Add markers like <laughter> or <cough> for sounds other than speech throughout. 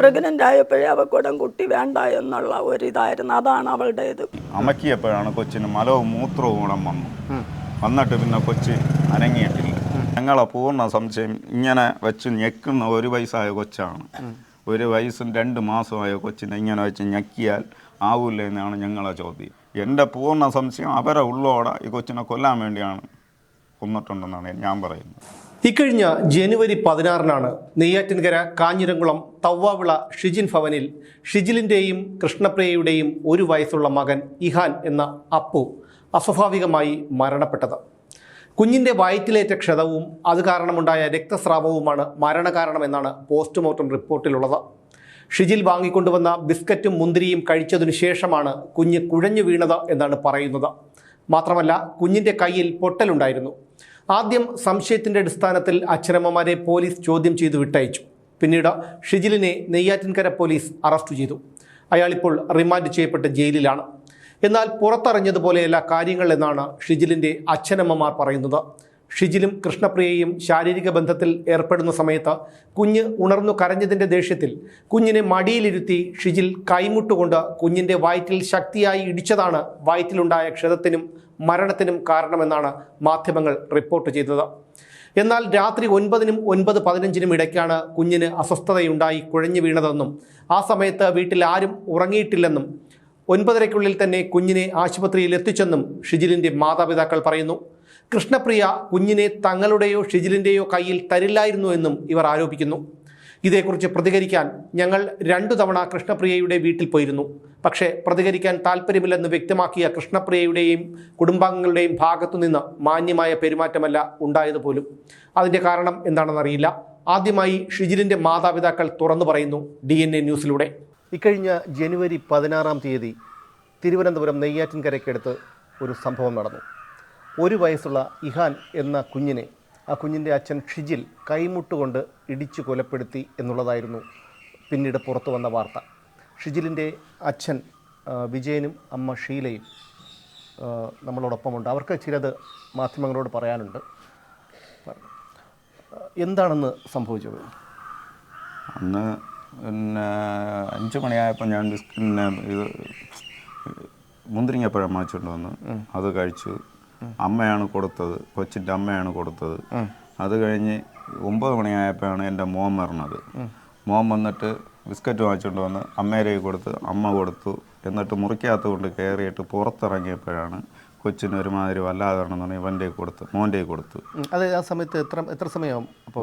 Pregnant ആയപ്പോഴേ അവൾക്കുടൻ കുട്ടി വേണ്ട എന്നുള്ള ഒരിതായിരുന്നു. അതാണ് അവളുടേത്. അമക്കിയപ്പോഴാണ് കൊച്ചിന് മലവും മൂത്രവും ഗുണം വന്നു. വന്നിട്ട് പിന്നെ കൊച്ച് അനങ്ങിയിട്ടില്ല. ഞങ്ങളെ പൂർണ സംശയം ഇങ്ങനെ വെച്ച് ഞെക്കുന്ന ഒരു വയസ്സായ കൊച്ചാണ്. ഒരു വയസ്സും രണ്ട് മാസമായ കൊച്ചിനെ ഇങ്ങനെ വെച്ച് ഞെക്കിയാൽ ആവൂല എന്നാണ് ഞങ്ങളെ ചോദ്യം. എന്റെ പൂർണ സംശയം അവരെ ഉള്ളോടെ ഈ കൊച്ചിനെ കൊല്ലാൻ വേണ്ടിയാണ് കൊന്നിട്ടുണ്ടെന്നാണ് ഞാൻ പറയുന്നത്. ഇക്കഴിഞ്ഞ ജനുവരി പതിനാറിനാണ് നെയ്യാറ്റിൻകര കാഞ്ഞിരംകുളം തവ്വാവിള ഷിജിൻ ഭവനിൽ ഷിജിലിന്റെയും കൃഷ്ണപ്രിയയുടെയും ഒരു വയസ്സുള്ള മകൻ ഇഹാൻ എന്ന അപ്പു അസ്വാഭാവികമായി മരണപ്പെട്ടത്. കുഞ്ഞിന്റെ വയറ്റിലേറ്റ ക്ഷതവും അത് കാരണമുണ്ടായ രക്തസ്രാവവുമാണ് മരണകാരണമെന്നാണ് പോസ്റ്റ്മോർട്ടം റിപ്പോർട്ടിലുള്ളത്. ഷിജിൽ വാങ്ങിക്കൊണ്ടുവന്ന ബിസ്ക്കറ്റും മുന്തിരിയും കഴിച്ചതിനു ശേഷമാണ് കുഞ്ഞ് കുഴഞ്ഞു വീണത് എന്നാണ് പറയുന്നത്. മാത്രമല്ല കുഞ്ഞിന്റെ കയ്യിൽ പൊട്ടലുണ്ടായിരുന്നു. ആദ്യം സംശയത്തിന്റെ അടിസ്ഥാനത്തിൽ അച്ഛനമ്മമാരെ പോലീസ് ചോദ്യം ചെയ്തു വിട്ടയച്ചു. പിന്നീട് ഷിജിലിനെ നെയ്യാറ്റിൻകര പോലീസ് അറസ്റ്റ് ചെയ്തു. അയാളിപ്പോൾ റിമാൻഡ് ചെയ്യപ്പെട്ട് ജയിലിലാണ്. എന്നാൽ പുറത്തറിഞ്ഞതുപോലെയല്ല കാര്യങ്ങൾ എന്നാണ് ഷിജിലിന്റെ അച്ഛനമ്മമാർ പറയുന്നത്. ഷിജിലും കൃഷ്ണപ്രിയയും ശാരീരിക ബന്ധത്തിൽ ഏർപ്പെടുന്ന സമയത്ത് കുഞ്ഞ് ഉണർന്നു കരഞ്ഞതിന്റെ ദേഷ്യത്തിൽ കുഞ്ഞിനെ മടിയിലിരുത്തി ഷിജിൽ കൈമുട്ടുകൊണ്ട് കുഞ്ഞിന്റെ വയറ്റിൽ ശക്തിയായി ഇടിച്ചതാണ് വയറ്റിലുണ്ടായ ക്ഷതത്തിനും മരണത്തിനും കാരണമെന്നാണ് മാധ്യമങ്ങൾ റിപ്പോർട്ട് ചെയ്തത്. എന്നാൽ രാത്രി ഒൻപതിനും ഒൻപത് പതിനഞ്ചിനും ഇടയ്ക്കാണ് കുഞ്ഞിന് അസ്വസ്ഥതയുണ്ടായി കുഴഞ്ഞു വീണതെന്നും ആ സമയത്ത് വീട്ടിൽ ആരും ഉറങ്ങിയിട്ടില്ലെന്നും ഒൻപതരയ്ക്കുള്ളിൽ തന്നെ കുഞ്ഞിനെ ആശുപത്രിയിൽ എത്തിച്ചെന്നും ഷിജിലിന്റെ മാതാപിതാക്കൾ പറയുന്നു. കൃഷ്ണപ്രിയ കുഞ്ഞിനെ തങ്ങളുടെയോ ഷിജിലിന്റെയോ കയ്യിൽ തരില്ലായിരുന്നു എന്നും ഇവർ ആരോപിക്കുന്നു. ഇതേക്കുറിച്ച് പ്രതികരിക്കാൻ ഞങ്ങൾ രണ്ടു തവണ കൃഷ്ണപ്രിയയുടെ വീട്ടിൽ പോയിരുന്നു. പക്ഷേ പ്രതികരിക്കാൻ താല്പര്യമില്ലെന്ന് വ്യക്തമാക്കിയ കൃഷ്ണപ്രിയയുടെയും കുടുംബാംഗങ്ങളുടെയും ഭാഗത്തുനിന്ന് മാന്യമായ പെരുമാറ്റമല്ല ഉണ്ടായത് പോലും. അതിന്റെ കാരണം എന്താണെന്നറിയില്ല. ആദ്യമായി ഷിജിലിന്റെ മാതാപിതാക്കൾ തുറന്നു പറയുന്നു ഡി എൻ എ ന്യൂസിലൂടെ. ഇക്കഴിഞ്ഞ ജനുവരി പതിനാറാം തീയതി തിരുവനന്തപുരം നെയ്യാറ്റിൻകരയ്ക്കടുത്ത് ഒരു സംഭവം നടന്നു. ഒരു വയസ്സുള്ള ഇഹാൻ എന്ന കുഞ്ഞിനെ ആ കുഞ്ഞിന്റെ അച്ഛൻ ഷിജിൽ കൈമുട്ടുകൊണ്ട് ഇടിച്ചു കൊലപ്പെടുത്തി എന്നുള്ളതായിരുന്നു പിന്നീട് പുറത്തു വന്ന വാർത്ത. ഷിജിലിന്റെ അച്ഛൻ വിജയനും അമ്മ ഷീലയും നമ്മളോടൊപ്പമുണ്ട്. അവർക്ക് ചിലത് മാധ്യമങ്ങളോട് പറയാനുണ്ട്. എന്താണെന്ന് സംഭവിച്ചത്? അന്ന് പിന്നെ അഞ്ച് മണിയായപ്പോൾ ഞാൻ പിന്നെ ഇത് മുന്തിരിങ്ങപ്പഴം വാങ്ങിച്ചുകൊണ്ട് വന്ന് അത് കഴിച്ചു. അമ്മയാണ് കൊടുത്തത് കൊച്ചിന്റെ അമ്മയാണ് കൊടുത്തത്. അത് കഴിഞ്ഞ് ഒമ്പത് മണിയായപ്പോഴാണ് എന്റെ മോൻ വരണത് മോൻ വന്നിട്ട് ബിസ്ക്കറ്റ് വാങ്ങിച്ചുകൊണ്ട് വന്ന് അമ്മേരെ കൊടുത്ത് അമ്മ കൊടുത്തു. എന്നിട്ട് മുറിക്കകത്ത് കൊണ്ട് കയറിയിട്ട് പുറത്തിറങ്ങിയപ്പോഴാണ് കൊച്ചിന് ഒരുമാതിരി വല്ലാതെ വരണമെന്ന് ഇവന്റെ കൊടുത്ത് മോന്റെ കൊടുത്തു. അത് ആ സമയത്ത് എത്ര എത്ര സമയമാവും? അപ്പോൾ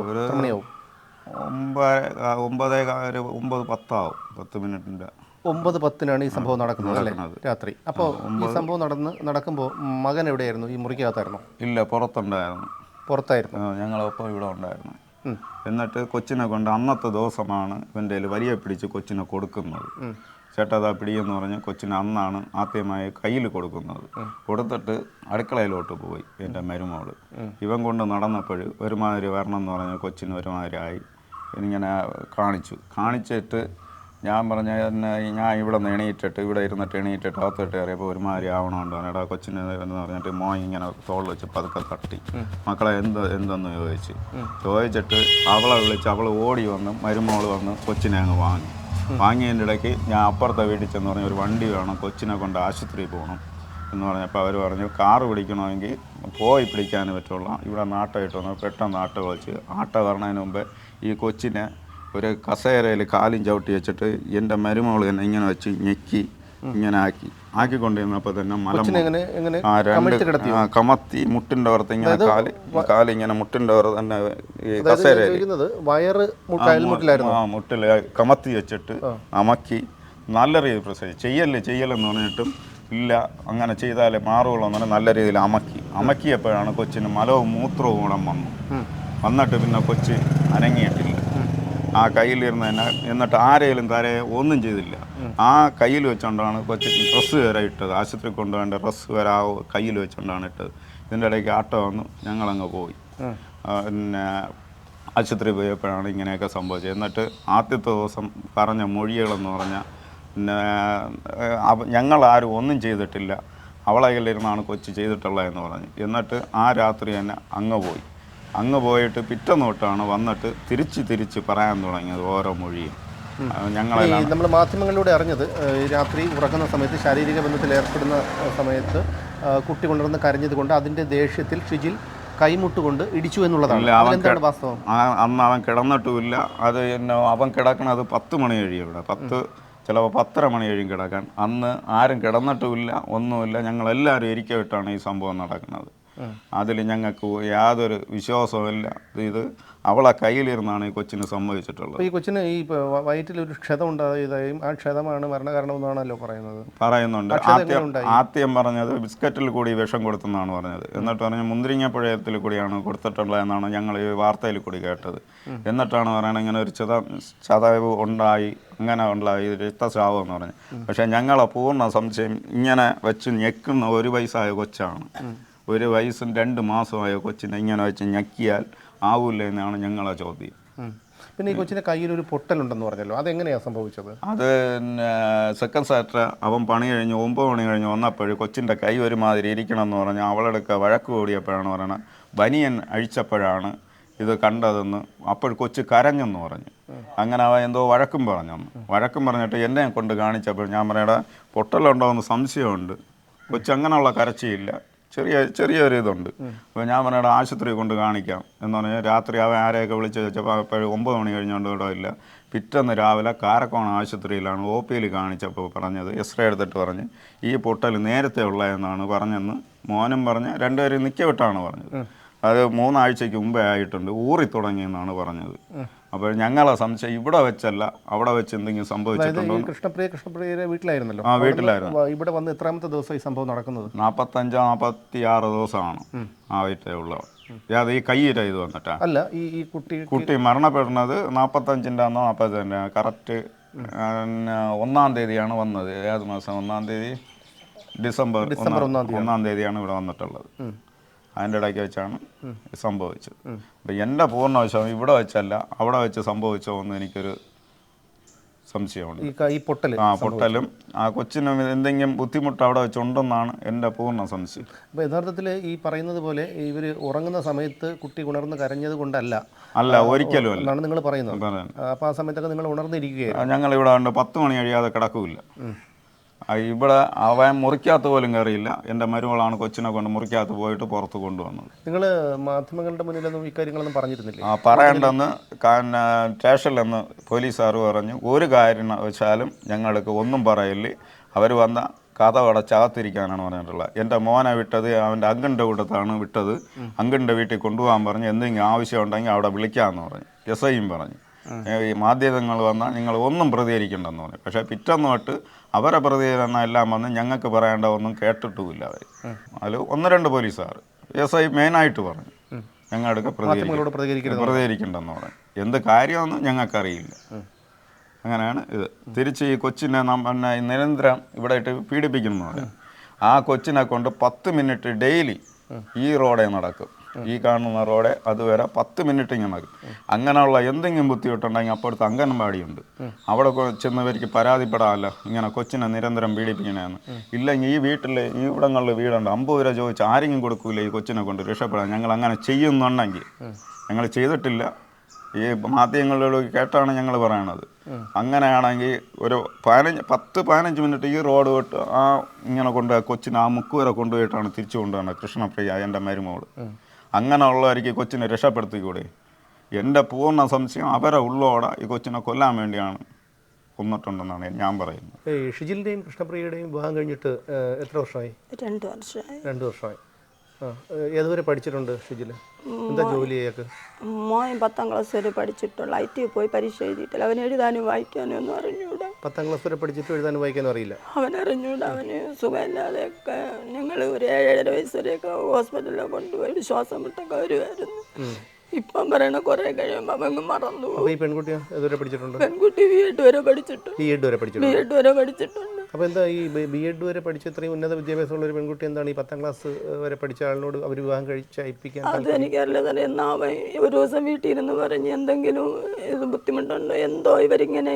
ഒമ്പത് ഒമ്പതേ ഒരു ഒമ്പത് പത്താവും പത്ത് മിനിറ്റിന്റെ ഒമ്പത് പത്തിനാണ് ഈ സംഭവം നടക്കുന്നത് അല്ലേ? രാത്രി. അപ്പോൾ ഈ സംഭവം നടന്ന് നടക്കുമ്പോൾ മകൻ എവിടെയായിരുന്നു? ഈ മുറിക്കകത്തായിരുന്നു? ഇല്ല പുറത്തുണ്ടായിരുന്നു. പുറത്തായിരുന്നു. ഞങ്ങളൊപ്പം ഇവിടെ ഉണ്ടായിരുന്നു. എന്നിട്ട് കൊച്ചിനെ കൊണ്ട് അന്നത്തെ ദിവസമാണ് ഇവന്റെ വലിയ പിടിച്ച് കൊച്ചിനെ കൊടുക്കുന്നത്. ചേട്ടാ പിടിയെന്ന് പറഞ്ഞ് കൊച്ചിന് അന്നാണ് ആദ്യമായി കയ്യിൽ കൊടുക്കുന്നത്. കൊടുത്തിട്ട് അടുക്കളയിലോട്ട് പോയി എന്റെ മരുമോൾ. ഇവൻ കൊണ്ട് നടന്നപ്പോൾ ഒരുമാതിരി വരണം എന്ന് പറഞ്ഞ് കൊച്ചിന് ഒരുമാതിരി ആയി. ഇങ്ങനെ കാണിച്ചു. കാണിച്ചിട്ട് ഞാൻ പറഞ്ഞ എന്നെ ഞാൻ ഇവിടെ നിന്ന് എണീറ്റിട്ട് ഇവിടെ ഇരുന്നിട്ട് എണീറ്റിട്ട് അകത്തിട്ട് കയറിയപ്പോൾ ഒരുമാതിരി ആവണമുണ്ട്. എടാ കൊച്ചിന് എന്ന് പറഞ്ഞിട്ട് മോൻ ഇങ്ങനെ തോൾ വെച്ച് പതുക്കെ തട്ടി. മക്കളെ എന്ത് എന്തെന്ന് ചോദിച്ച്. ചോദിച്ചിട്ട് അവളെ വിളിച്ച് അവൾ ഓടി വന്ന് മരുമോൾ വന്ന് കൊച്ചിനെ അങ്ങ് വാങ്ങി. വാങ്ങിയതിന്റെ ഇടയ്ക്ക് ഞാൻ അപ്പുറത്തെ വീട്ടിൽ ചെന്ന് പറഞ്ഞു ഒരു വണ്ടി വേണം കൊച്ചിനെ കൊണ്ട് ആശുപത്രിയിൽ പോകണം. എന്ന് പറഞ്ഞപ്പോൾ അവർ പറഞ്ഞു കാറ് പിടിക്കണമെങ്കിൽ പോയി പിടിക്കാൻ പറ്റുള്ള. ഇവിടെ നാട്ടമായിട്ട് വന്നു പെട്ടെന്ന് ആട്ട വിളിച്ച് ആട്ട വരണതിന് മുമ്പേ ഈ കൊച്ചിനെ ഒരു കസേരയിൽ കാലും ചവിട്ടി വെച്ചിട്ട് എന്റെ മരുമകൾ തന്നെ ഇങ്ങനെ വെച്ച് ഞെക്കി ഇങ്ങനെ ആക്കി. ആക്കിക്കൊണ്ടിരുന്നപ്പോൾ തന്നെ മലം ആ രണ്ട് കമത്തി മുട്ടിന്റെ പുറത്ത് ഇങ്ങനെ കാൽ കാൽ ഇങ്ങനെ മുട്ടിന്റെ പുറത്ത് തന്നെ ഈ ചെയ്യുന്നത് വയറ് ആ മുട്ടിൽ കമത്തി വെച്ചിട്ട് അമക്കി നല്ല രീതിയിൽ പ്രസവിച്ചു ചെയ്യല്ലേ ചെയ്യലെന്ന് പറഞ്ഞിട്ടും ഇല്ല. അങ്ങനെ ചെയ്താലേ മാറുകയുള്ളൂ എന്ന് പറഞ്ഞാൽ നല്ല രീതിയിൽ അമക്കി. അമക്കിയപ്പോഴാണ് കൊച്ചിന് മലവും മൂത്രവും കൂടെ വന്നു. വന്നിട്ട് പിന്നെ കൊച്ച് അനങ്ങിയിട്ടില്ല. ആ കയ്യിലിരുന്ന് തന്നെ എന്നിട്ട് ആരെയും തരയെ ഒന്നും ചെയ്തില്ല. ആ കയ്യിൽ വെച്ചുകൊണ്ടാണ് കൊച്ചു ഡ്രസ്സ് വരെ ഇട്ടത്. ആശുപത്രി കൊണ്ടുപോകേണ്ട ഡ്രസ്സ് വരെ ആ കയ്യിൽ വെച്ചുകൊണ്ടാണ് ഇട്ടത്. ഇതിന്റെ ഇടയ്ക്ക് ആട്ടോ വന്നു. ഞങ്ങളങ്ങ് പോയി. പിന്നെ ആശുപത്രി പോയപ്പോഴാണ് ഇങ്ങനെയൊക്കെ സംഭവിച്ചത്. എന്നിട്ട് ആദ്യത്തെ ദിവസം പറഞ്ഞ മൊഴികളെന്ന് പറഞ്ഞാൽ പിന്നെ ഞങ്ങൾ ഞങ്ങളാരും ഒന്നും ചെയ്തിട്ടില്ല. അവളെ കയ്യിലിരുന്നാണ് കൊച്ചു ചെയ്തിട്ടുള്ളതെന്ന് പറഞ്ഞു. എന്നിട്ട് ആ രാത്രി തന്നെ അങ്ങ് പോയി. അങ്ങ് പോയിട്ട് പിറ്റന്നോട്ടാണ് വന്നിട്ട് തിരിച്ച് തിരിച്ച് പറയാൻ തുടങ്ങിയത് ഓരോ മൊഴിയും. ഞങ്ങൾ നമ്മൾ മാധ്യമങ്ങളിലൂടെ അറിഞ്ഞത് ഈ രാത്രി ഉറങ്ങുന്ന സമയത്ത് ശാരീരിക ബന്ധത്തിൽ ഏർപ്പെടുന്ന സമയത്ത് കുട്ടി കൊണ്ടുവന്ന് കരഞ്ഞത് കൊണ്ട് അതിന്റെ ദേഷ്യത്തിൽ ഷിജിൽ കൈമുട്ടുകൊണ്ട് ഇടിച്ചു എന്നുള്ളതാണ്. അന്ന് അവൻ കിടന്നിട്ടുമില്ല. അത് അവൻ കിടക്കണത് പത്ത് മണി കഴിയും ഇവിടെ. പത്ത് ചിലപ്പോൾ പത്തര മണി കഴിയും കിടക്കാൻ. അന്ന് ആരും കിടന്നിട്ടുമില്ല ഒന്നുമില്ല. ഞങ്ങളെല്ലാവരും ഇരിക്കവിട്ടാണ് ഈ സംഭവം നടക്കുന്നത്. അതിൽ ഞങ്ങൾക്ക് യാതൊരു വിശ്വാസവുമില്ല. ഇത് അവളെ കയ്യിലിരുന്നാണ് ഈ കൊച്ചിന് സംഭവിച്ചിട്ടുള്ളത് ഈ കൊച്ചിന് ഈ വയറ്റിൽ ഒരു ക്ഷതം ഉണ്ടായതായും ആ ക്ഷതമാണ് മരണകാരണമെന്നാണല്ലോ പറയുന്നത്. പറയുന്നുണ്ട്. ആദ്യം? ആദ്യം പറഞ്ഞത് ബിസ്ക്കറ്റിൽ കൂടി വിഷം കൊടുത്തെന്നാണ് പറഞ്ഞത്. എന്നിട്ട് പറഞ്ഞ മുന്തിരിങ്ങപ്പഴത്തിൽ കൂടിയാണ് കൊടുത്തിട്ടുള്ളത് എന്നാണ് ഞങ്ങൾ ഈ വാർത്തയിൽ കൂടി കേട്ടത്. എന്നിട്ടാണ് പറയുന്നത് ഇങ്ങനെ ഒരു ചത ചതവ് ഉണ്ടായി അങ്ങനെ ഉണ്ടായി രക്തസ്രാവം എന്ന് പറഞ്ഞു. പക്ഷേ ഞങ്ങളെ പൂർണ സംശയം ഇങ്ങനെ വെച്ച് ഞെക്കുന്ന ഒരു വയസ്സായ കൊച്ചാണ്. ഒരു വയസ്സും രണ്ട് മാസമായ കൊച്ചിനെ ഇങ്ങനെ വെച്ച് ഞെക്കിയാൽ ആവൂല എന്നാണ് ഞങ്ങളെ ചോദ്യം. പിന്നെ ഈ കൊച്ചിന്റെ കയ്യിൽ ഒരു പൊട്ടലുണ്ടെന്ന് പറഞ്ഞല്ലോ അതെങ്ങനെയാണ് സംഭവിച്ചത്? അത് സെക്കൻഡ് സാറ്റർ അവൻ പണി കഴിഞ്ഞ് ഒമ്പത് മണി കഴിഞ്ഞ് വന്നപ്പോഴും കൊച്ചിന്റെ കൈ ഒരുമാതിരി ഇരിക്കണം എന്ന് പറഞ്ഞ് അവളെടുക്ക വഴക്ക് കൂടിയപ്പോഴാണ് പറയണത് ബനിയൻ അഴിച്ചപ്പോഴാണ് ഇത് കണ്ടതെന്ന് അപ്പോൾ കൊച്ച് കരഞ്ഞെന്ന് പറഞ്ഞു. അങ്ങനെ അവ എന്തോ വഴക്കും പറഞ്ഞു. വഴക്കും പറഞ്ഞിട്ട് എന്നെ കൊണ്ട് കാണിച്ചപ്പോൾ ഞാൻ പറയടാ പൊട്ടലുണ്ടോ എന്ന് സംശയമുണ്ട്. കൊച്ച് അങ്ങനെയുള്ള കരച്ചിയില്ല ചെറിയ ചെറിയൊരു ഇതുണ്ട്. അപ്പോൾ ഞാൻ പറഞ്ഞ ആശുപത്രി കൊണ്ട് കാണിക്കാം എന്ന് പറഞ്ഞാൽ രാത്രി അവൻ ആരെയൊക്കെ വിളിച്ച് വെച്ചപ്പോൾ അപ്പോൾ ഒമ്പത് മണി കഴിഞ്ഞുകൊണ്ട് ഇവിടെ ഇല്ല. പിറ്റേന്ന് രാവിലെ കാരക്കോണം ആശുപത്രിയിലാണ് ഒ പിയിൽ കാണിച്ചപ്പോൾ പറഞ്ഞത് എക്സ്റേ എടുത്തിട്ട് പറഞ്ഞ് ഈ പൊട്ടൽ നേരത്തെ ഉള്ളതെന്നാണ് പറഞ്ഞെന്ന് മോനും പറഞ്ഞ് രണ്ടുപേരും നിൽക്കവിട്ടാണ് പറഞ്ഞത്. അത് മൂന്നാഴ്ചയ്ക്ക് മുമ്പേ ആയിട്ടുണ്ട്. ഊറി തുടങ്ങിയെന്നാണ് പറഞ്ഞത്. അപ്പോൾ ഞങ്ങളെ സംശയം ഇവിടെ വെച്ചല്ല. അവിടെ വെച്ച് എന്തെങ്കിലും സംഭവിച്ചിട്ടുണ്ടോ കൃഷ്ണപ്രിയ കൃഷ്ണപ്രിയയുടെ വീട്ടിലായിരുന്നല്ലോ. ആ, വീട്ടിലായിരുന്നു. ഇവിടെ വന്ന് എത്രാമത്തെ ദിവസം ഈ സംഭവം നടക്കുന്നത്? നാൽപ്പത്തഞ്ചോ നാൽപ്പത്തി ആറ് ദിവസമാണ് ആയിട്ടേ ഉള്ളത്. അത് ഈ കയ്യിര ഇത് വന്നിട്ടാ. അല്ല ഈ ഈ കുട്ടി കുട്ടി മരണപ്പെടുന്നത് നാൽപ്പത്തഞ്ചിന്റെ അന്നോ നാൽപ്പത്തഞ്ചിന്റെ കറക്റ്റ് ഒന്നാം തീയതിയാണ് വന്നത്. ഏത് മാസം? ഒന്നാം തീയതി ഡിസംബർ ഡിസംബർ ഒന്നാം തീയതിയാണ് ഇവിടെ വന്നിട്ടുള്ളത്. അതിന്റെ ഇടയ്ക്ക് വെച്ചാണ് സംഭവിച്ചത്. അപ്പം എന്റെ പൂർണ വശം ഇവിടെ വെച്ചല്ല അവിടെ വെച്ച് സംഭവിച്ചോ എന്ന് എനിക്കൊരു സംശയമുണ്ട്. ഈ പൊട്ടൽ ആ പൊട്ടലും ആ കൊച്ചിനും എന്തെങ്കിലും ബുദ്ധിമുട്ട് അവിടെ വെച്ചുണ്ടെന്നാണ് എന്റെ പൂർണ സംശയം. അപ്പോൾ യഥാർത്ഥത്തിൽ ഈ പറയുന്നത് പോലെ ഇവർ ഉറങ്ങുന്ന സമയത്ത് കുട്ടി ഉണർന്ന് കരഞ്ഞത് കൊണ്ടല്ല. അല്ല ഒരിക്കലും അല്ല. എന്നാണ് നിങ്ങൾ പറയുന്നത്. അപ്പോൾ ആ സമയത്തൊക്കെ നിങ്ങൾ ഉണർന്നിരിക്കുകയാണ് ഞങ്ങൾ ഇവിടെ പത്ത് മണി കഴിയാതെ കിടക്കില്ല. ഇവിടെ അവൻ മുറിക്കകത്ത് പോലും കയറിയില്ല. എന്റെ മരുമകളാണ് കൊച്ചിനെ കൊണ്ട് മുറിക്കകത്ത് പോയിട്ട് പുറത്ത് കൊണ്ടുവന്നത്. നിങ്ങൾ മാധ്യമങ്ങളുടെ മുന്നിലൊന്നും ഇക്കാര്യങ്ങളൊന്നും പറഞ്ഞിരുന്നില്ല? ആ പറയണ്ടെന്ന് സ്റ്റേഷനിലെന്ന് പോലീസുകാർ പറഞ്ഞു ഒരു കാര്യം കാരണവശാലും ഞങ്ങൾക്ക് ഒന്നും പറയില്ലേ. അവർ വന്ന കഥ അടച്ചകത്തിരിക്കാനാണ് പറഞ്ഞിട്ടുള്ളത് എന്റെ മോനെ വിട്ടത് അവന്റെ അങ്കിന്റെ കൂട്ടത്താണ് വിട്ടത്. അങ്കിന്റെ വീട്ടിൽ കൊണ്ടുപോകാൻ പറഞ്ഞു എന്തെങ്കിലും ആവശ്യം ഉണ്ടെങ്കിൽ അവിടെ വിളിക്കാമെന്ന് പറഞ്ഞു. എസ് ഐയും പറഞ്ഞു. ഈ മാധ്യമങ്ങൾ വന്നാൽ നിങ്ങൾ ഒന്നും പ്രതികരിക്കണ്ടെന്ന് പറഞ്ഞു. പക്ഷേ പിറ്റേന്ന് തൊട്ട് അവരെ പ്രതികരണം എല്ലാം വന്ന് ഞങ്ങൾക്ക് പറയേണ്ട ഒന്നും കേട്ടിട്ടുമില്ല അവർ. അതിൽ ഒന്ന് രണ്ട് പോലീസുകാർ. എസ് ഐ മെയിനായിട്ട് പറഞ്ഞു. നിങ്ങളോട് പ്രതികരിക്കണ്ടെന്ന് പറഞ്ഞു. എന്ത് കാര്യമെന്ന് ഞങ്ങൾക്കറിയില്ല. അങ്ങനെയാണ് ഇത്. തിരിച്ച് ഈ കൊച്ചിനെ പിന്നെ നിരന്തരം ഇവിടെ ഇട്ട് പീഡിപ്പിക്കുന്നു ആ കൊച്ചിനെ കൊണ്ട് പത്ത് മിനിറ്റ് ഡെയിലി ഈ റോഡേ നടക്കും. ഈ കാണുന്ന റോഡെ അതുവരെ പത്ത് മിനിറ്റ് ഇങ്ങനെ നടക്കും. അങ്ങനെയുള്ള എന്തെങ്കിലും ബുദ്ധിമുട്ടുണ്ടെങ്കിൽ അപ്പുറത്ത് അംഗൻവാടിയുണ്ട്. അവിടെ ചെന്നവർക്ക് പരാതിപ്പെടാമല്ലോ. ഇങ്ങനെ കൊച്ചിനെ നിരന്തരം പീഡിപ്പിക്കണമെന്ന് ഇല്ലെങ്കിൽ ഈ വീട്ടിൽ ഈ ഇവിടങ്ങളിൽ വീടുണ്ട്. അമ്പത് രൂപ ചോദിച്ചാൽ ആരെങ്കിലും കൊടുക്കൂല ഈ കൊച്ചിനെ കൊണ്ട് രക്ഷപ്പെടാൻ? ഞങ്ങൾ അങ്ങനെ ചെയ്യുന്നുണ്ടെങ്കിൽ. ഞങ്ങൾ ചെയ്തിട്ടില്ല. ഈ മാധ്യമങ്ങളിലൂടെ കേട്ടാണ് ഞങ്ങൾ പറയണത്. അങ്ങനെയാണെങ്കിൽ ഒരു പതിനഞ്ച് പത്ത് പതിനഞ്ച് മിനിറ്റ് ഈ റോഡ് വിട്ട് ആ ഇങ്ങനെ കൊണ്ട് കൊച്ചിനെ ആ മുക്ക് വരെ കൊണ്ടുപോയിട്ടാണ് തിരിച്ചു കൊണ്ടുവന്നത് കൃഷ്ണപ്രിയ എന്റെ മരുമോൾ. അങ്ങനെ ഉള്ളവർക്ക് കൊച്ചിനെ രക്ഷപ്പെടുത്തിക്കൂടെ? എന്റെ പൂർണ സംശയം അവരെ ഉള്ളോടെ ഈ കൊച്ചിനെ കൊല്ലാൻ വേണ്ടിയാണ് കൊന്നിട്ടുണ്ടെന്നാണ് ഞാൻ പറയുന്നത്. ഈ ഷിജിലിന്റെയും കൃഷ്ണപ്രിയയുടെയും വിവാഹം കഴിഞ്ഞിട്ട് എത്ര വർഷമായി? രണ്ട് വർഷമായി. രണ്ട് വർഷമായി. ഏതുവരെ പഠിച്ചിട്ടുണ്ട് ഷിജിൽ എന്താ ജോലി ചെയ്യൊക്കെ? മോൻ പത്താം ക്ലാസ് വരെ പഠിച്ചിട്ടുള്ള ഐ ടി പോയി പരീക്ഷ എഴുതിയിട്ടില്ല. അവൻ എഴുതാനും വായിക്കാനും ഒന്നും അറിഞ്ഞൂടാ. പത്താം ക്ലാസ് വരെ പഠിച്ചിട്ട് എഴുതാനും വായിക്കാനും അറിയില്ല? അവൻ അറിഞ്ഞൂടാ. അവന് സുഖമില്ലാതെയൊക്കെ ഞങ്ങൾ ഒരു ഏഴര വയസ്സ് വരെയൊക്കെ ഹോസ്പിറ്റലിൽ കൊണ്ടുപോയി ശ്വാസം വിട്ടൊക്കെ വരുമായിരുന്നു ഇപ്പം പറയണ കുറെ കഴിയുമ്പോൾ അവങ്ങ് മറന്നു ഈ ഏതുവരെ പഠിച്ചിട്ടുണ്ട്? പെൺകുട്ടി ബി എഡ് വരെ പഠിച്ചിട്ടുണ്ട്. ബി എഡ് വരെ ബി പഠിച്ചിട്ടുണ്ട് എഡ് വരെ പഠിച്ചിട്ടുണ്ട്. അപ്പോൾ എന്താ ഈ ബി എഡ് വരെ പഠിച്ച ഇത്രയും ഉന്നത വിദ്യാഭ്യാസമുള്ള ഒരു പെൺകുട്ടി എന്താണ് ഈ പത്താം ക്ലാസ് വരെ പഠിച്ച ആളിനോട് അവർ വിവാഹം കഴിച്ചയപ്പിക്കാൻ അത് എനിക്കറിയില്ല തന്നെ എന്നാ ഒരു ദിവസം വീട്ടിലിരുന്ന് പറഞ്ഞ് എന്തെങ്കിലും ഇത് ബുദ്ധിമുട്ടുണ്ടോ? എന്തോ ഇവരിങ്ങനെ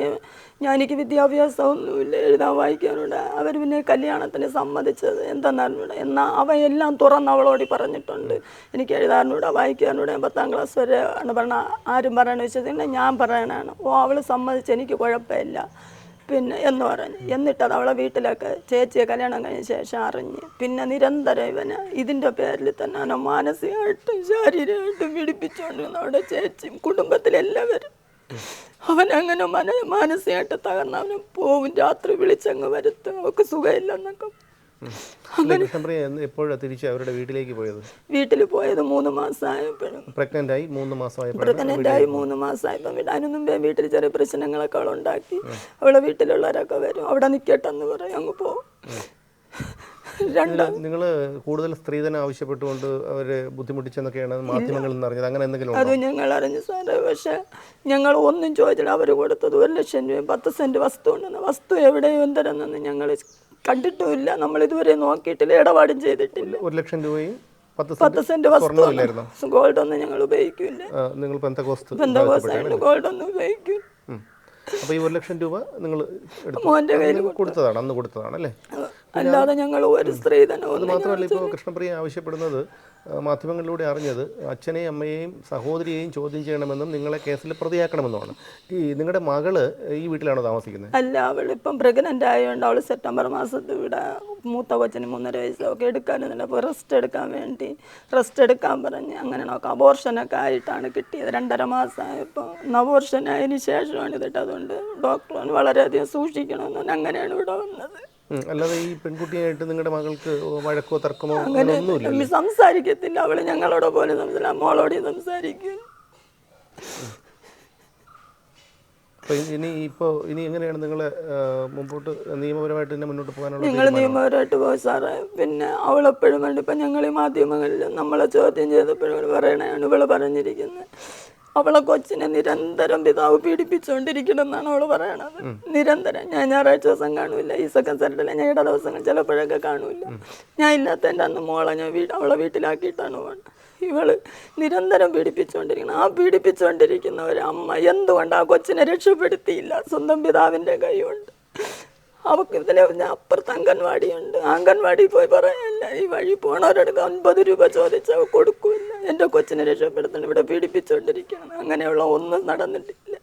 ഞാൻ എനിക്ക് വിദ്യാഭ്യാസം ഒന്നുമില്ല എഴുതാൻ വായിക്കാനുണ്ട്. അവർ പിന്നെ കല്യാണത്തിന് സമ്മതിച്ചത് എന്തെന്നറിഞ്ഞൂടെ. എന്നാൽ അവ എല്ലാം തുറന്ന് അവളോടി പറഞ്ഞിട്ടുണ്ട്. എനിക്ക് എഴുതാനൂടെ വായിക്കാനൂടെ പത്താം ക്ലാസ് വരെ ആണ് പറഞ്ഞ ആരും പറയണ വെച്ചതിന് ഞാൻ പറയണതാണ്. ഓ അവൾ സമ്മതിച്ച് എനിക്ക് കുഴപ്പമില്ല. പിന്നെ എന്ന് പറഞ്ഞു. എന്നിട്ടത് അവളെ വീട്ടിലൊക്കെ ചേച്ചിയെ കല്യാണം കഴിഞ്ഞ ശേഷം അറിഞ്ഞ്. പിന്നെ നിരന്തരം ഇവന് ഇതിന്റെ പേരിൽ തന്നെ അവനെ മാനസികമായിട്ടും ശാരീരികമായിട്ടും പീഡിപ്പിച്ചുകൊണ്ടിരുന്ന അവിടെ ചേച്ചിയും കുടുംബത്തിലെല്ലാവരും അവനങ്ങനെ മന മാനസികമായിട്ട് തകർന്ന് അവന് പോവും. രാത്രി വിളിച്ചങ്ങ് വരുത്തും. അവൾക്ക് സുഖമില്ലെന്നൊക്കെ എപ്പോഴാണ് തിരിച്ച് അവരുടെ വീട്ടിലേക്ക് പോയത്? വീട്ടിൽ പോയത് മൂന്ന് മാസമായപ്പോഴും പ്രഗ്നന്റ് ആയി മൂന്ന് മാസമായപ്പോഴാണ് പ്രഗ്നന്റ് ആയി മൂന്ന് മാസമായപ്പം വീട് അതിനു മുമ്പേ വീട്ടിൽ ചെറിയ പ്രശ്നങ്ങളൊക്കെ അവൾ ഉണ്ടാക്കി. അവളെ വീട്ടിലുള്ളവരൊക്കെ വരും. അവിടെ നിക്കട്ടെന്ന് പറയും അങ്ങ് പോകും നിങ്ങൾ കൂടുതൽ സ്ത്രീധനം ആവശ്യപ്പെട്ടുകൊണ്ട് അവർ ബുദ്ധിമുട്ടിച്ചെന്നൊക്കെയാണ് മാധ്യമങ്ങളിൽ നിന്ന് അറിഞ്ഞത്. അങ്ങനെ എന്തെങ്കിലും അത് ഞങ്ങൾ അറിഞ്ഞു സാറേ. പക്ഷെ ഞങ്ങൾ ഒന്നും ചോദിച്ചില്ല. അവർ കൊടുത്തത് ഒരു ലക്ഷം രൂപ പത്ത് സെന്റ് വസ്തു ഉണ്ടെന്ന്. വസ്തു എവിടെയും എന്തരെന്നു ഞങ്ങൾ കണ്ടിട്ടുമില്ല. നമ്മൾ ഇതുവരെ നോക്കിയിട്ടില്ല. ഇടപാടും ചെയ്തിട്ടില്ല. ഒരു ലക്ഷം രൂപയും പത്ത് സെന്റ് വസ്തു ഗോൾഡ് ഒന്നും ഞങ്ങൾ ഉപയോഗിക്കില്ല നിങ്ങൾ ഗോൾഡ് ഒന്നും ഉപയോഗിക്കും അപ്പോൾ ഈ ഒരു ലക്ഷം രൂപ നിങ്ങൾ മോന്റെ കയ്യിൽ കൊടുത്തതാണ് അന്ന് കൊടുത്തതാണ് അല്ലേ? അല്ലാതെ ഞങ്ങൾ ഒരു സ്ത്രീധനം അത് മാത്രമല്ല ഇപ്പോൾ കൃഷ്ണപ്രിയ ആവശ്യപ്പെടുന്നത് മാധ്യമങ്ങളിലൂടെ അറിഞ്ഞത് അച്ഛനെയും അമ്മയെയും സഹോദരിയെയും ചോദ്യം ചെയ്യണമെന്നും നിങ്ങളെ കേസിൽ പ്രതിയാക്കണമെന്നുമാണ്. ഈ നിങ്ങളുടെ മകൾ ഈ വീട്ടിലാണോ താമസിക്കുന്നത്? അല്ല അവളിപ്പം പ്രഗ്നന്റ് ആയതുകൊണ്ട് അവൾ സെപ്റ്റംബർ മാസത്തിൽ ഇവിടെ മൂത്ത കൊച്ചിന് മൂന്നര വയസ്സൊക്കെ എടുക്കാനൊന്നുമില്ല അപ്പോൾ റെസ്റ്റ് എടുക്കാൻ വേണ്ടി റെസ്റ്റ് എടുക്കാൻ പറഞ്ഞ് അങ്ങനെ നോക്കാം. അബോർഷനൊക്കെ ആയിട്ടാണ് കിട്ടിയത്. രണ്ടര മാസമായപ്പോൾ അബോർഷൻ ആയതിനു ശേഷമാണ് ഇതിട്ടതുകൊണ്ട് ഡോക്ടർ വളരെയധികം സൂക്ഷിക്കണമെന്ന് അങ്ങനെയാണ് ഇവിടെ വന്നത്. അല്ലാതെ ഈ പെൺകുട്ടിയായിട്ട് നിങ്ങളുടെ മകൾക്ക് വഴക്കോ തർക്കമോ അങ്ങനെ ഒന്നുമില്ല സംസാരിക്കത്തില്ല. അവൾ ഞങ്ങളോട് പോലെ സംസാരിക്കില്ല മോളോട് സംസാരിക്കും. ഇനി ഇപ്പോ ഇനി എങ്ങനെയാണ് നിങ്ങൾ മുമ്പോട്ട് നിയമപരമായിട്ട് തന്നെ മുന്നോട്ട് പോകാനുള്ള ഞങ്ങൾ നിയമപരമായിട്ട് പോയി സാറേ. പിന്നെ അവളെപ്പോഴും കണ്ടിപ്പോ ഞങ്ങൾ ഈ മാധ്യമങ്ങളിൽ നമ്മളെ ചോദ്യം ചെയ്തപ്പോഴും പറയണതാണ് ഇവൾ പറഞ്ഞിരിക്കുന്നത് അവളെ കൊച്ചിനെ നിരന്തരം പിതാവ് പീഡിപ്പിച്ചുകൊണ്ടിരിക്കണമെന്നാണ് അവൾ അവൾ പറയണത്. നിരന്തരം. ഞാൻ ഞായറാഴ്ച ദിവസം കാണൂല ഈ സെക്കൻഡ് സാറ്റർഡേ ഞാൻ ഇട ദിവസങ്ങൾ ചിലപ്പോഴൊക്കെ കാണൂല ഞാൻ ഇല്ലാത്ത എന്റെ അന്ന് മോളെ ഞാൻ വീട് അവളെ വീട്ടിലാക്കിയിട്ടാണ് പോകുന്നത് ഇവൾ നിരന്തരം പീഡിപ്പിച്ചുകൊണ്ടിരിക്കണം. ആ പീഡിപ്പിച്ചുകൊണ്ടിരിക്കുന്ന ഒരു അമ്മ എന്തുകൊണ്ട് ആ കൊച്ചിനെ രക്ഷപ്പെടുത്തിയില്ല? സ്വന്തം പിതാവിന്റെ കൈ കൊണ്ട് അവക്ക് ഇതിലെ ഞാൻ അപ്പുറത്ത് അംഗൻവാടിയുണ്ട്. അംഗൻവാടി പോയി പറയല്ല ഈ വഴി പോണവരടുക്ക് അൻപത് രൂപ ചോദിച്ചവ അവ കൊടുക്കൂല എന്റെ കൊച്ചിനെ രക്ഷപ്പെടുത്തണം. ഇവിടെ പീഡിപ്പിച്ചുകൊണ്ടിരിക്കണം അങ്ങനെയുള്ള ഒന്നും നടന്നിട്ടില്ല.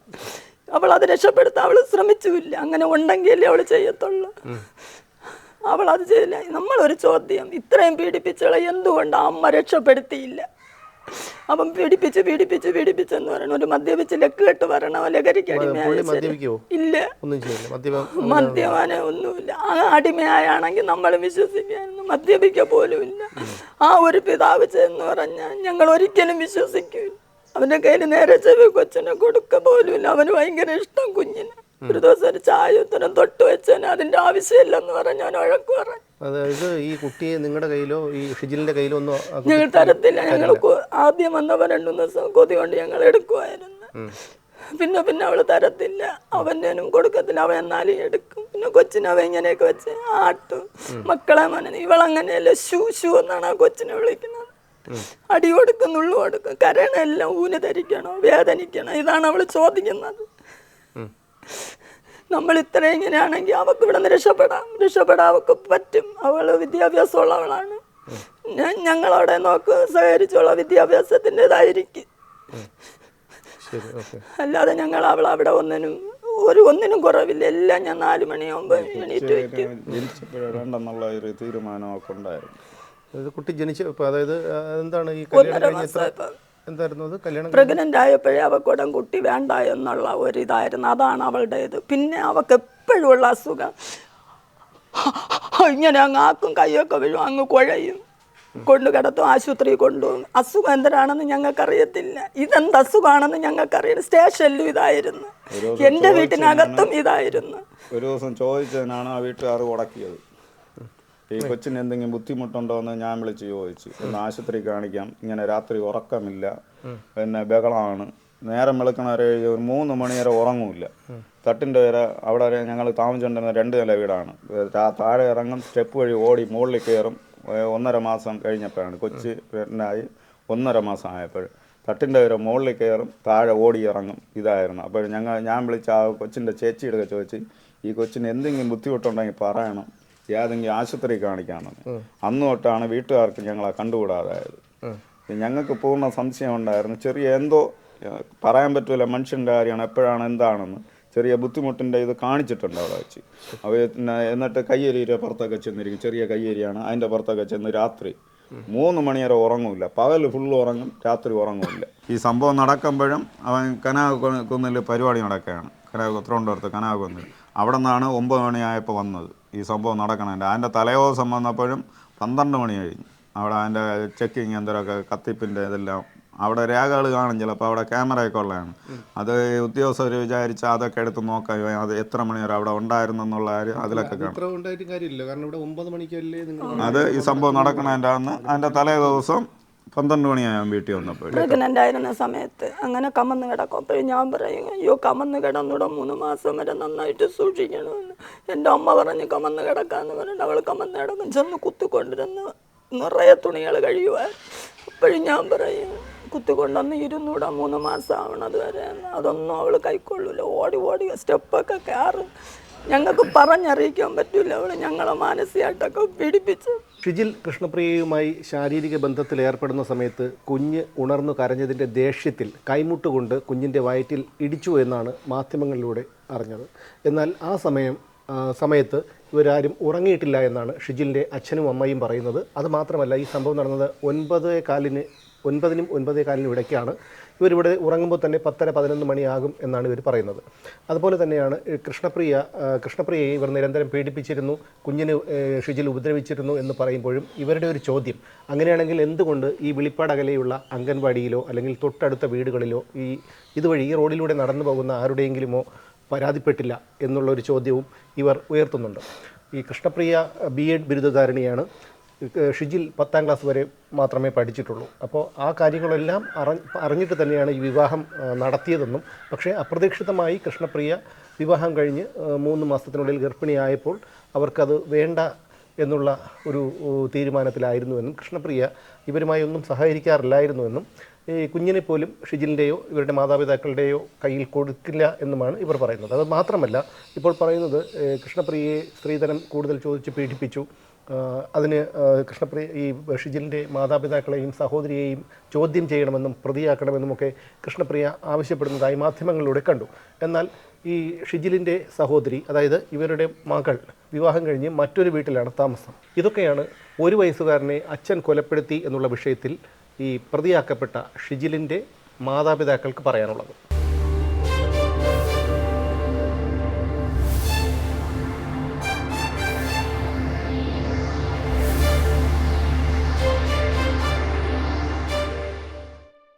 അവൾ അത് രക്ഷപ്പെടുത്താൻ അവൾ ശ്രമിച്ചുമില്ല. അങ്ങനെ ഉണ്ടെങ്കിലേ അവൾ ചെയ്യത്തുള്ളൂ. അവൾ അത് ചെയ്തില്ല നമ്മളൊരു ചോദ്യം. ഇത്രയും പീഡിപ്പിച്ചവളെ എന്തുകൊണ്ട് അമ്മ രക്ഷപ്പെടുത്തിയില്ല? അവൻ പീഡിപ്പിച്ച് പീഡിപ്പിച്ച് പീഡിപ്പിച്ചെന്ന് പറയണ ഒരു മദ്യപിച്ച് ലക്ക് കെട്ട് വരണം ലഹരിക്ക് അടിമയായ ഇല്ല. <laughs> മദ്യപാന ഒന്നുമില്ല. ആ അടിമയായാണെങ്കിൽ നമ്മൾ വിശ്വസിക്കാനൊന്നും മദ്യപിക്ക പോലും ഇല്ല. ആ ഒരു പിതാവ് ചെന്ന് പറഞ്ഞാൽ ഞങ്ങൾ ഒരിക്കലും വിശ്വസിക്കില്ല അവന്റെ കയ്യിൽ നേരെ ചെവി കൊച്ചിനെ കൊടുക്ക പോലും ഇല്ല. അവന് ഭയങ്കര ഇഷ്ടം കുഞ്ഞിന്. ഒരു ദിവസം ഒരു ചായ ഉത്തരം തൊട്ട് വെച്ചതിന് അതിന്റെ ആവശ്യമില്ലെന്ന് പറഞ്ഞു അവൻ വഴക്ക് പറഞ്ഞു അതായത് ഈ കുട്ടിയെ നിങ്ങളുടെ കയ്യിലോ ഈ ഷിജിലിന്റെ കയ്യിലോ ഒന്നും ഞങ്ങൾ തരത്തില്ല. ഞങ്ങൾ ആദ്യം വന്നവ രണ്ടു ദിവസം കൊതി കൊണ്ട് ഞങ്ങൾ എടുക്കുമായിരുന്നു പിന്നെ പിന്നെ അവൾ തരത്തില്ല. അവനും കൊടുക്കത്തില്ല. അവൻ എന്നാലും എടുക്കും. പിന്നെ കൊച്ചിനവ ഇങ്ങനെയൊക്കെ വെച്ച് ആട്ടും. മക്കളെ മന ഇവളങ്ങനെയല്ല ഷൂ ഷൂ എന്നാണ് ആ കൊച്ചിനെ വിളിക്കുന്നത്. അടി കൊടുക്കും നുള്ളു കൊടുക്കും. കരണെല്ലാം ഊന് ധരിക്കണോ വേദനിക്കണോ. ഇതാണ് അവൾ ചോദിക്കുന്നത്. നമ്മൾ ഇത്ര ഇങ്ങനെയാണെങ്കിൽ അവൾക്ക് ഇവിടെ നിന്ന് രക്ഷപ്പെടാം. രക്ഷപ്പെടാം അവൾക്ക് പറ്റും. അവൾ വിദ്യാഭ്യാസമുള്ളവളാണ്. ഞാൻ ഞങ്ങളവിടെ നോക്ക് സഹകരിച്ചുള്ള വിദ്യാഭ്യാസത്തിന്റെതായിരിക്കും. ശരി ഓക്കെ. അല്ലാതെ ഞങ്ങൾ അവൾ അവിടെ ഒന്നിനും ഒരു ഒന്നിനും കുറവില്ല. എല്ലാം ഞാൻ നാല് മണിയാകുമ്പോൾ എണീറ്റ് വയ്ക്കും. ജനിച്ചപ്പോഴേ വേണ്ടെന്നുള്ള ഒരു തീരുമാനമൊക്കെ ഉണ്ടായിരുന്നു. കുട്ടി ജനിച്ച അതായത് എന്താണ് ഈ എന്തായിരുന്നു അത്? കല്യാണം പ്രഗ്നന്റ് ആയപ്പോഴേ കുട്ടി വേണ്ട എന്നുള്ള ഒരിതായിരുന്നു. അതാണ് അവളുടെ ഇത് പിന്നെ അവൾക്ക് എപ്പോഴും ഉള്ള അസുഖം. ഇങ്ങനെ അങ്ങ് ആക്കും കൈയൊക്കെ വീഴും അങ്ങ് കുഴയും. കൊണ്ടു കിടത്തും ആശുപത്രി കൊണ്ടുപോകും അസുഖം എന്തരാണെന്ന് ഞങ്ങൾക്കറിയത്തില്ല. ഇതെന്ത് അസുഖമാണെന്ന് ഞങ്ങൾക്കറിയാം സ്റ്റേഷനിലും ഇതായിരുന്നു. എന്റെ വീട്ടിനകത്തും ഇതായിരുന്നു. ഒരു ദിവസം ചോദിച്ചതിനാണ് ആ വീട്ടുകാർ ഉടക്കിയത്. ഈ കൊച്ചിന് എന്തെങ്കിലും ബുദ്ധിമുട്ടുണ്ടോ എന്ന് ഞാൻ വിളിച്ച് ചോദിച്ചു. ഒന്ന് ആശുപത്രി കാണിക്കാം. ഇങ്ങനെ രാത്രി ഉറക്കമില്ല. പിന്നെ ബഹളമാണ്. നേരം വെളുക്കണ വരെ ഒരു മൂന്ന് മണി വരെ ഉറങ്ങൂല തട്ടിന്റെ വരെ അവിടെ വരെ ഞങ്ങൾ താമസിച്ചുകൊണ്ടിരുന്ന രണ്ട് നില വീടാണ്. താഴെ ഇറങ്ങും സ്റ്റെപ്പ് വഴി ഓടി മുകളിൽ കയറും. ഒന്നര മാസം കഴിഞ്ഞപ്പോഴാണ്. കൊച്ച് പെണ്ണായി ഒന്നര മാസം ആയപ്പോൾ തട്ടിന്റെ വരെ മുകളിൽ കയറും താഴെ ഓടി ഇറങ്ങും. ഇതായിരുന്നു. അപ്പോൾ ഞങ്ങൾ ഞാൻ വിളിച്ച ആ കൊച്ചിന്റെ ചേച്ചിയുടെ ചോദിച്ച് ഈ കൊച്ചിന് എന്തെങ്കിലും ബുദ്ധിമുട്ടുണ്ടെങ്കിൽ പറയണം. ഏതെങ്കിലും ആശുപത്രി കാണിക്കാമെന്ന്. അന്ന് തൊട്ടാണ് വീട്ടുകാർക്ക് ഞങ്ങളെ കണ്ടുകൂടാതായത്. ഞങ്ങൾക്ക് പൂർണ സംശയം ഉണ്ടായിരുന്നു. ചെറിയ എന്തോ പറയാൻ പറ്റൂല മനുഷ്യന്റെ കാര്യമാണ് എപ്പോഴാണ് എന്താണെന്ന്. ചെറിയ ബുദ്ധിമുട്ടിന്റെ ഇത് കാണിച്ചിട്ടുണ്ട് അവിടെ വെച്ച്. അവ എന്നിട്ട് കയ്യേരിയുടെ പുറത്തൊക്കെ ചെന്നിരിക്കും. ചെറിയ കയ്യേരിയാണ്. അതിന്റെ പുറത്തൊക്കെ ചെന്ന് രാത്രി മൂന്ന് മണിവരെ ഉറങ്ങില്ല ഉറങ്ങൂല. പകൽ ഫുള്ള് ഉറങ്ങും രാത്രി ഉറങ്ങൂല ഈ സംഭവം നടക്കുമ്പോഴും അവൻ കനാവ് കുന്നിൽ പരിപാടി നടക്കുകയാണ്. കനാവ് തിരുവനന്തപുരത്ത് കനാവ് കുന്നിൽ അവിടെ നിന്നാണ് ഒമ്പത് മണിയായപ്പോൾ വന്നത്. ഈ സംഭവം നടക്കണതിന്റെ അതിന്റെ തലേദിവസം വന്നപ്പോഴും പന്ത്രണ്ട് മണി കഴിഞ്ഞു. അവിടെ അതിന്റെ ചെക്കിങ് എന്തെങ്കിലുമൊക്കെ കത്തിപ്പിന്റെ ഇതെല്ലാം. അവിടെ രേഖകൾ കാണും ചിലപ്പോൾ അവിടെ ക്യാമറയൊക്കെ ഉള്ളതാണ്. അത് ഉദ്യോഗസ്ഥർ വിചാരിച്ച അതൊക്കെ എടുത്ത് നോക്കാം. അത് എത്ര മണിവരെ അവിടെ ഉണ്ടായിരുന്നു എന്നുള്ള കാര്യം അതിലൊക്കെ കാണും അത് ഈ സംഭവം നടക്കണതിന്റെ അന്ന് അതിന്റെ തലേ ദിവസം പന്ത്രണ്ട് മണിയായാൽ വീട്ടിൽ വന്നപ്പോൾ. പ്രഗ്നന്റ് ആയിരുന്ന സമയത്ത് അങ്ങനെ കമന്ന് കിടക്കും. അപ്പോൾ ഞാൻ പറയും അയ്യോ കമന്ന് കിടന്നൂടെ മൂന്ന് മാസം വരെ നന്നായിട്ട് സൂക്ഷിക്കണമെന്ന് എന്റെ അമ്മ പറഞ്ഞ് കമന്ന് കിടക്കാന്ന് പറഞ്ഞിട്ട് അവൾ കമന്ന് കിടക്കും ചെന്ന് കുത്തിക്കൊണ്ടിരുന്ന് നിറയെ തുണികൾ കഴിയുവാൻ അപ്പോഴും ഞാൻ പറയും കുത്തിക്കൊണ്ടൊന്ന് ഇരുന്നൂടെ മൂന്ന് മാസം ആവണത് വരെ. അതൊന്നും അവൾ കൈക്കൊള്ളൂല. ഓടി ഓടി സ്റ്റെപ്പൊക്കെ കയറും. ഞങ്ങൾക്ക് പറഞ്ഞറിയിക്കാൻ പറ്റില്ല അവൾ ഞങ്ങളെ മാനസികമായിട്ടൊക്കെ പീഡിപ്പിച്ച്. ഷിജിൽ കൃഷ്ണപ്രിയയുമായി ശാരീരിക ബന്ധത്തിൽ ഏർപ്പെടുന്ന സമയത്ത് കുഞ്ഞ് ഉണർന്നു കരഞ്ഞതിന്റെ ദേഷ്യത്തിൽ കൈമുട്ടുകൊണ്ട് കുഞ്ഞിന്റെ വയറ്റിൽ ഇടിച്ചു എന്നാണ് മാധ്യമങ്ങളിലൂടെ അറിഞ്ഞത്. എന്നാൽ ആ സമയം സമയത്ത് ഇവരാരും ഉറങ്ങിയിട്ടില്ല എന്നാണ് ഷിജിലിന്റെ അച്ഛനും അമ്മയും പറയുന്നത്. അതുമാത്രമല്ല ഈ സംഭവം നടന്നത് ഒൻപത് കാലിന് ഒൻപതിനും ഒൻപതേ കാലിനും ഇടയ്ക്കാണ് ഇവരിവിടെ ഉറങ്ങുമ്പോൾ തന്നെ പത്തര പതിനൊന്ന് മണിയാകും എന്നാണ് ഇവർ പറയുന്നത്. അതുപോലെ തന്നെയാണ് കൃഷ്ണപ്രിയ കൃഷ്ണപ്രിയയെ ഇവർ നിരന്തരം പീഡിപ്പിച്ചിരുന്നു കുഞ്ഞിന് ഷിജിൽ ഉപദ്രവിച്ചിരുന്നു എന്ന് പറയുമ്പോഴും ഇവരുടെ ഒരു ചോദ്യം അങ്ങനെയാണെങ്കിൽ എന്തുകൊണ്ട് ഈ വിളിപ്പാടകലെയുള്ള അംഗൻവാടിയിലോ അല്ലെങ്കിൽ തൊട്ടടുത്ത വീടുകളിലോ ഈ ഇതുവഴി ഈ റോഡിലൂടെ നടന്നു പോകുന്ന ആരുടെയെങ്കിലുമോ പരാതിപ്പെട്ടില്ല എന്നുള്ളൊരു ചോദ്യവും ഇവർ ഉയർത്തുന്നുണ്ട്. ഈ കൃഷ്ണപ്രിയ ബി എഡ് ബിരുദധാരണിയാണ്. ഷിജിൽ പത്താം ക്ലാസ് വരെ മാത്രമേ പഠിച്ചിട്ടുള്ളൂ. അപ്പോൾ ആ കാര്യങ്ങളെല്ലാം അറിഞ്ഞ് അറിഞ്ഞിട്ട് തന്നെയാണ് ഈ വിവാഹം നടത്തിയതെന്നും പക്ഷേ അപ്രതീക്ഷിതമായി കൃഷ്ണപ്രിയ വിവാഹം കഴിഞ്ഞ് മൂന്ന് മാസത്തിനുള്ളിൽ ഗർഭിണിയായപ്പോൾ അവർക്കത് വേണ്ട എന്നുള്ള ഒരു തീരുമാനത്തിലായിരുന്നുവെന്നും കൃഷ്ണപ്രിയ ഇവരുമായി ഒന്നും സഹകരിക്കാറില്ലായിരുന്നുവെന്നും ഈ കുഞ്ഞിനെ പോലും ഷിജിലിന്റെയോ ഇവരുടെ മാതാപിതാക്കളുടെയോ കയ്യിൽ കൊടുക്കില്ല എന്നുമാണ് ഇവർ പറയുന്നത്. അത് മാത്രമല്ല ഇപ്പോൾ പറയുന്നത് കൃഷ്ണപ്രിയയെ സ്ത്രീധനം കൂടുതൽ ചോദിച്ച് പീഡിപ്പിച്ചു അതിന് കൃഷ്ണപ്രിയ ഈ ഷിജിലിന്റെ മാതാപിതാക്കളെയും സഹോദരിയെയും ചോദ്യം ചെയ്യണമെന്നും പ്രതിയാക്കണമെന്നുമൊക്കെ കൃഷ്ണപ്രിയ ആവശ്യപ്പെടുന്നതായി മാധ്യമങ്ങളിലൂടെ കണ്ടു. എന്നാൽ ഈ ഷിജിലിന്റെ സഹോദരി അതായത് ഇവരുടെ മകൾ വിവാഹം കഴിഞ്ഞ് മറ്റൊരു വീട്ടിലാണ് താമസം. ഇതൊക്കെയാണ് ഒരു വയസ്സുകാരനെ അച്ഛൻ കൊലപ്പെടുത്തി എന്നുള്ള വിഷയത്തിൽ ഈ പ്രതിയാക്കപ്പെട്ട ഷിജിലിന്റെ മാതാപിതാക്കൾക്ക് പറയാനുള്ളത്.